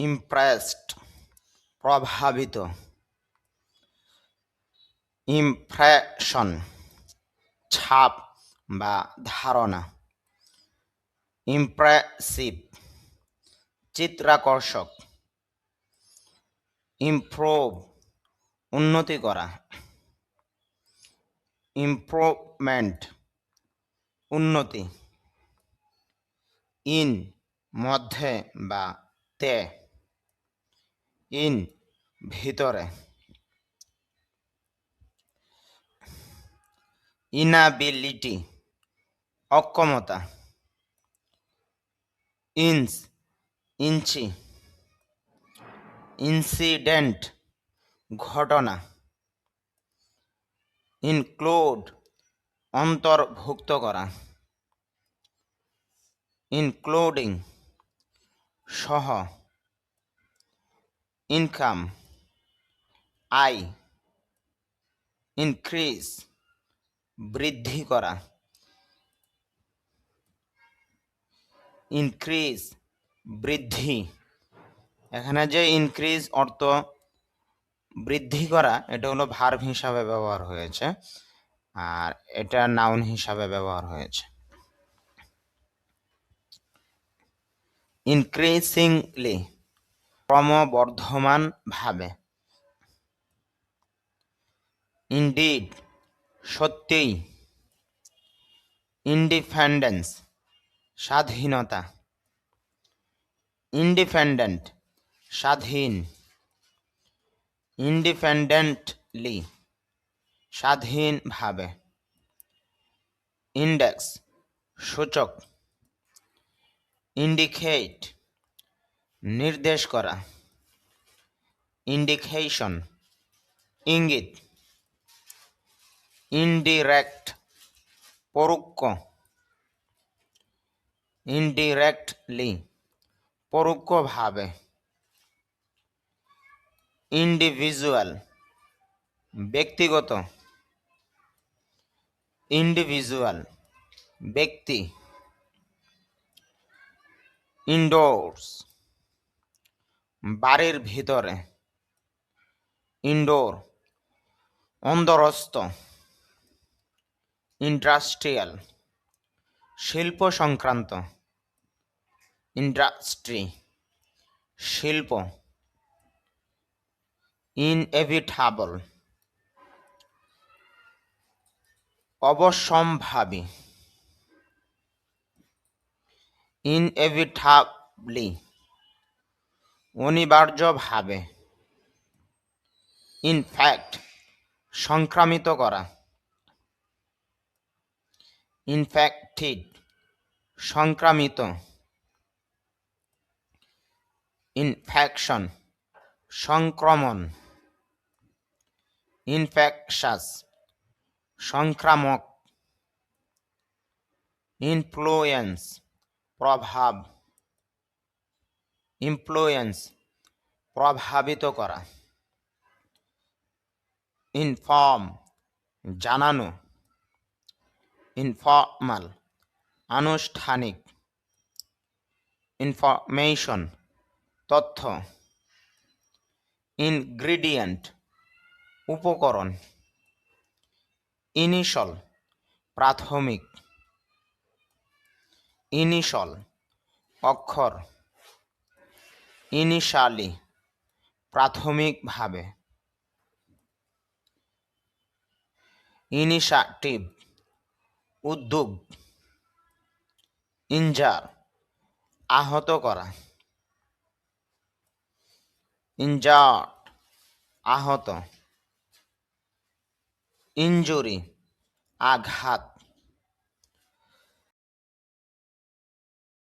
Impressed প্রভাবিত। Impression ছাপ বা ধারণা। ইমপ্রেসিভ চিত্রাকর্ষক। ইমপ্রুভ উন্নতি করা। ইমপ্রুভমেন্ট উন্নতি। ইন মধ্যে বা তে। ইন ভিতরে। ইনাবিলিটি অক্ষমতা। ইন্স ইঞ্চি। ইনসিডেন্ট ঘটনা। ইনক্লুড অন্তর্ভুক্ত করা। ইনক্লুডিং সহ। ইনকাম আই ইনক্রিজ বৃদ্ধি করা. ইনক্রিজ বৃদ্ধি. এখানে যে ইনক্রিজ অর্থ বৃদ্ধি করা, এটা হলো ভার্ব হিসাবে ব্যবহার হয়েছে, আর এটা নাউন হিসাবে ব্যবহার হয়েছে। ইনক্রিজিংলি ক্রমবর্ধমান ভাবে। ইনডিড সত্যিই ইন্ডিপেন্ডেন্স স্বাধীনতা। ইন্ডিপেন্ডেন্ট স্বাধীন। ইন্ডিপেন্ডেন্টলি স্বাধীনভাবে ইন্ডেক্স সূচক। ইন্ডিকেট নির্দেশ করা। ইন্ডিকেশন ইঙ্গিত ইনডিরেক্ট পরোক্ষ ইনডিরেক্টলি পরোক্ষভাবে ইন্ডিভিজুয়াল ব্যক্তিগত ইন্ডিভিজুয়াল ব্যক্তি ইনডোরস বাড়ির ভিতরে। ইনডোর অন্দরস্থ ইন্ডাস্ট্রিয়াল শিল্প সংক্রান্ত ইন্ডাস্ট্রি শিল্প ইনএভিটাবল অবশ্যম্ভাবী ইনএভিটাবলি। অনিবার্যভাবে ইনফ্যাক্ট সংক্রামিত করা। ইনফ্যাক্টেড সংক্রামিত। ইনফেকশন সংক্রমণ। ইনফেকশাস সংক্রামক। ইনফ্লুয়েন্স প্রভাব। ইনফ্লুয়েন্স প্রভাবিত করা। ইনফর্ম জানানো। ইনফর্মাল আনুষ্ঠানিক। ইনফরমেশন তথ্য। ইনগ্রিডিয়েন্ট উপকরণ। ইনিশল প্রাথমিক। ইনিশল অক্ষর। ইনিশালি প্রাথমিকভাবে। ইনিশিয়েটিভ উদ্যোগ ইনজার আহত করা। ইনজার্ড আহত। ইনজুরি আঘাত।